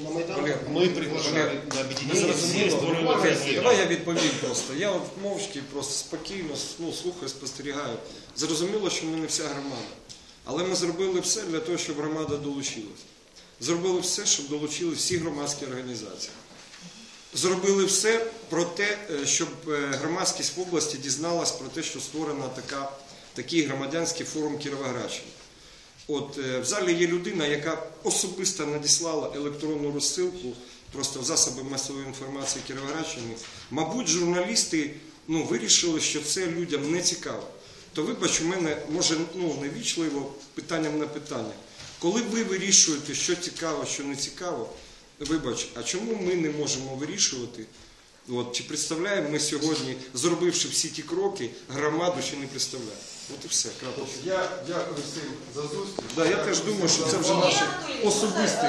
на Майдан. Валер, приглашали на Ми зрозуміли, всех Валерій, структур. давай я відповім просто. Я от мовчки, просто спокійно ну, слухаю, спостерігаю. Зрозуміло, що ми не вся громада. Але ми зробили все для того, щоб громада долучилась. Зробили все, щоб долучили всі громадські організації. Зробили все про те, е, щоб е, громадськість в області дізналась про те, що створена така, такий громадянський форум Кіровоградщини. От е, в залі є людина, яка особисто надіслала електронну розсилку просто в засоби масової інформації Кіровоградщини. Мабуть, журналісти ну, вирішили, що це людям не цікаво. То вибач, у мене може ну, невічливо питанням на питання. Коли ви вирішуєте, що цікаво, що не цікаво, вибач, а чому ми не можемо вирішувати? От, чи представляємо ми сьогодні, зробивши всі ті кроки, громаду чи не представляємо? От і все, крапка. Я дякую всім за зустріч. Да, я теж думаю, що це вже наші особисті,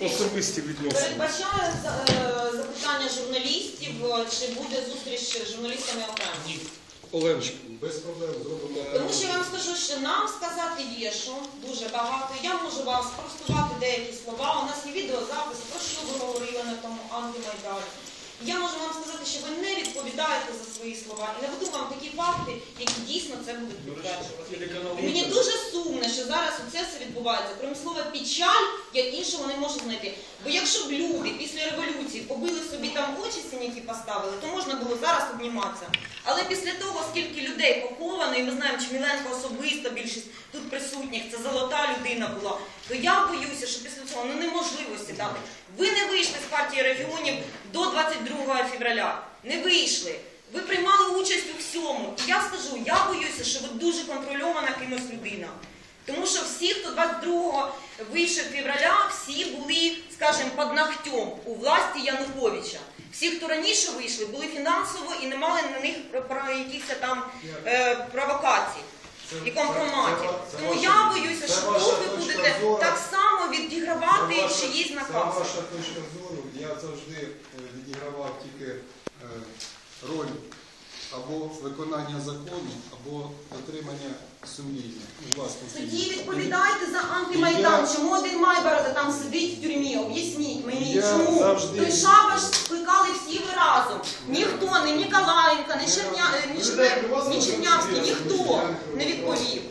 особисті відносини. Передбачає за- е, запитання журналістів, е, чи буде зустріч з журналістами окремо? Оленочка, Без проблем зробимо. Тому що я вам скажу, що нам сказати є що дуже багато. Я можу вам спростувати деякі слова. У нас є відеозапис, про що ви говорили на тому антимайдані. Я можу вам сказати, що ви не відповідаєте за свої слова і наведу вам такі факти, які дійсно це будуть підтверджувати. Мені дуже сумно, що зараз оце все відбувається. Крім слова печаль, я іншого не можу знайти. Бо якщо б люди після революції побили собі там очі синяки поставили, то можна було зараз обніматися. Але після того, скільки людей поховано, і ми знаємо, Чміленко особисто більшість тут присутніх, це золота людина була, то я боюся, що після цього ну, неможливо сідати. Ви не вийшли з партії регіонів до 22 февраля. Не вийшли. Ви приймали участь у всьому. І я скажу, я боюся, що ви дуже контрольована кимось людина. Тому що всі, хто 22-го вийшов февраля, всі були, скажімо, під ногтем у власті Януковича. Всі, хто раніше вийшли, були фінансово і не мали на них якісь там е, провокацій і компроматів. Тому я боюся, відігравати чиїсь Це накази. ваша точка зору. Я завжди е, відігравав тільки е, роль або виконання закону, або дотримання сумління. Ну, власне, Тоді відповідайте за антимайдан. Чому один Майборода там сидить в тюрмі? Об'ясніть мені, Я чому завжди- той шабаш скликали всі ви разом. Ніхто, не Ніколаєнка, не Черня, е, ні Черня- ні Чернявський, ніхто не відповів.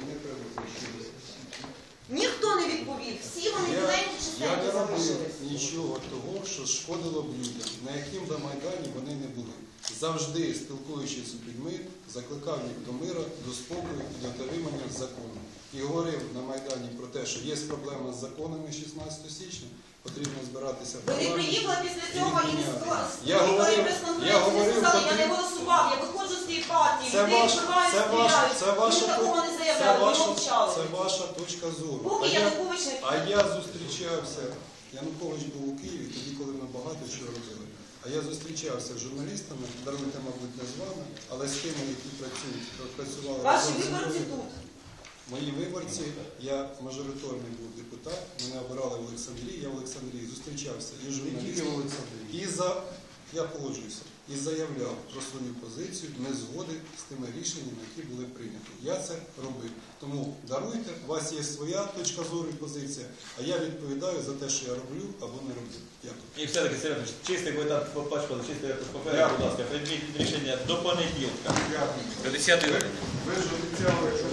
Ніхто не відповів. Всі вони Я, біленькі, я не чистенькі робив залишились. нічого того, що шкодило б людям, на яким би майдані вони не були. Завжди спілкуючись з людьми, закликав їх до миру, до спокою і до дотримання закону. І говорив на Майдані про те, що є проблема з законами 16 січня, потрібно збиратися в Ви приїхали після цього і не Я говорив- я говорив, я не голосував, я виходжу Це людей ваш, вбивають, це ваш, стріляють. це ваша, такого не це заявляли, ваша, мовчали. це ваша точка зору. Поки А я- Янукович не А я зустрічався, Янукович був у Києві, тоді, коли ми багато чого робили. А я зустрічався з журналістами, даруйте, мабуть, не з вами, але з тими, які працюють, працювали Ваші разом зі виборці мною. тут. Мої виборці, я мажоритарний був депутат, мене обирали в Олександрії, я в Олександрії зустрічався і з журналістами, і за, я погоджуюся, і заявляв про свою позицію незгоди з тими рішеннями, які були прийняті. Я це робив. Тому даруйте, у вас є своя точка зору і позиція, а я відповідаю за те, що я роблю або не роблю. Дякую. І все-таки, Сергій, чистий бо там попачкали, чистий папер, будь ласка, прийміть рішення до понеділка. Дякую. До 10 години. Ви ж обіцяли, що